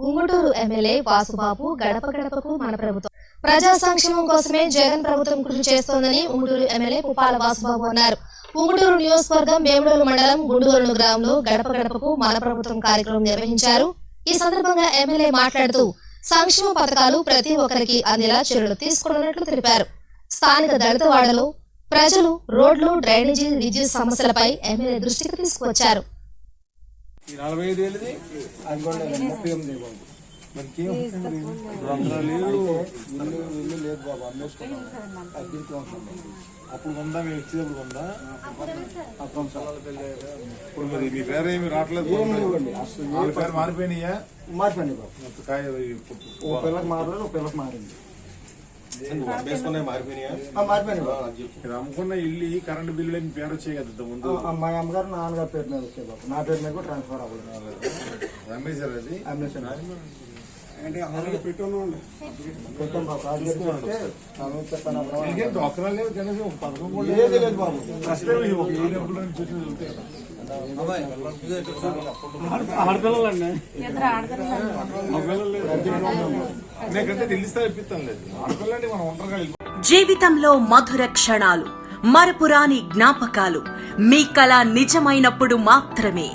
Unguturu MLA Vasubabu గడప గడపకు మన ప్రభుత్వం. ప్రజా సంక్షేమం కోసమే జగన్ ప్రభుత్వం కృషి చేస్తోందని ఉంగుటూరు ఎమ్మెల్యే పుప్పాల వాసుబాబు అన్నారు. ఉంగుటూరు నియోజకవర్గం వేముడూరు మండలం గుండూరు గ్రామంలో గడప గడపకు మన ప్రభుత్వం కార్యక్రమం నిర్వహించారు. ఈ సందర్భంగా ఎమ్మెల్యే మాట్లాడుతూ సంక్షేమ పథకాలు ప్రతి ఒక్కరికి అందేలా చర్యలు తీసుకున్నట్లు తెలిపారు. స్థానిక దళితవాడలో ప్రజలు రోడ్లు డ్రైనేజీ విద్యుత్ సమస్యలపై ఎమ్మెల్యే దృష్టికి తీసుకువచ్చారు. నలభై ఐదు ఏళ్ళది అది కూడా లేదు, ముప్పై ఎనిమిది బాబు. మరి ఇంకేం వందల లేదు ఇల్లు ఇల్లు లేదు బాబు అమ్మేసుకున్నాం. అది దీంట్లో ఉంటుంది అప్పుడు ఉందా? మేము ఇచ్చేటప్పుడు ఉందా? అప్పుడు సార్ ఇప్పుడు మరి మీ పేరు ఏమి రావట్లేదు పేరు మారిపోయినాయా? మారిపోయింది బాబు. ఇప్పుడు కాయ ఓ పిల్లకి మారలేదు ఓ పిల్లకి మారింది. మారిపోయినాయా అమ్ముకున్న ఇల్లు కరెంట్ బిల్లు మీ పేరు వచ్చాయి కదా ముందు. మా అమ్మగారు నాన్నగారి పేరు మీద వచ్చాయి బాబు. నా పేరు మీద కూడా ట్రాన్స్ఫర్ అవ్వలేదు. అమ్మేశారు అది. మీకేం డాక్టర్లు లేవు? కనీసం ఒక పథకం కూడా లేదు. లేదు బాబు. ఏ డబ్బులు అని చూసి జీవితంలో మధుర క్షణాలు మరపురాని జ్ఞాపకాలు మీ కళ నిజమైనప్పుడు మాత్రమే.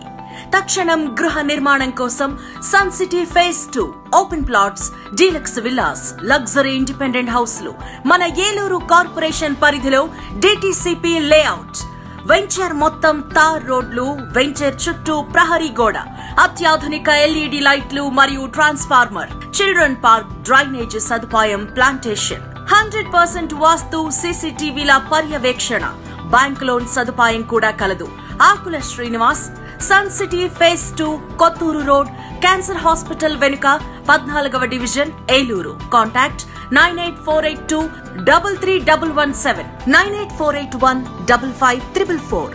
తక్షణం గృహ నిర్మాణం కోసం sun city phase two open plots deluxe villas luxury independent హౌస్లు మన ఏలూరు కార్పొరేషన్ పరిధిలో డిటిసిపి లేఅవుట్ వెంచర్ మొత్తం తార్ రోడ్లు వెంచర్ చుట్టూ ప్రహరీ గోడ అత్యాధునిక ఎల్ఈడి లైట్లు మరియు ట్రాన్స్ఫార్మర్ చిల్డ్రన్ పార్క్ డ్రైనేజ్ సదుపాయం ప్లాంటేషన్. హండ్రెడ్ పర్సెంట్ వాస్తు సీసీటీవీల పర్యవేక్షణ. బ్యాంక్ లోన్ సదుపాయం కూడా కలదు. Akula Srinivas sun city phase two Kothuru road cancer hospital వెనుక పద్నాలుగవ division Eluru. Contact nine eight four eight two double three double one seven nine eight four eight one double five triple four.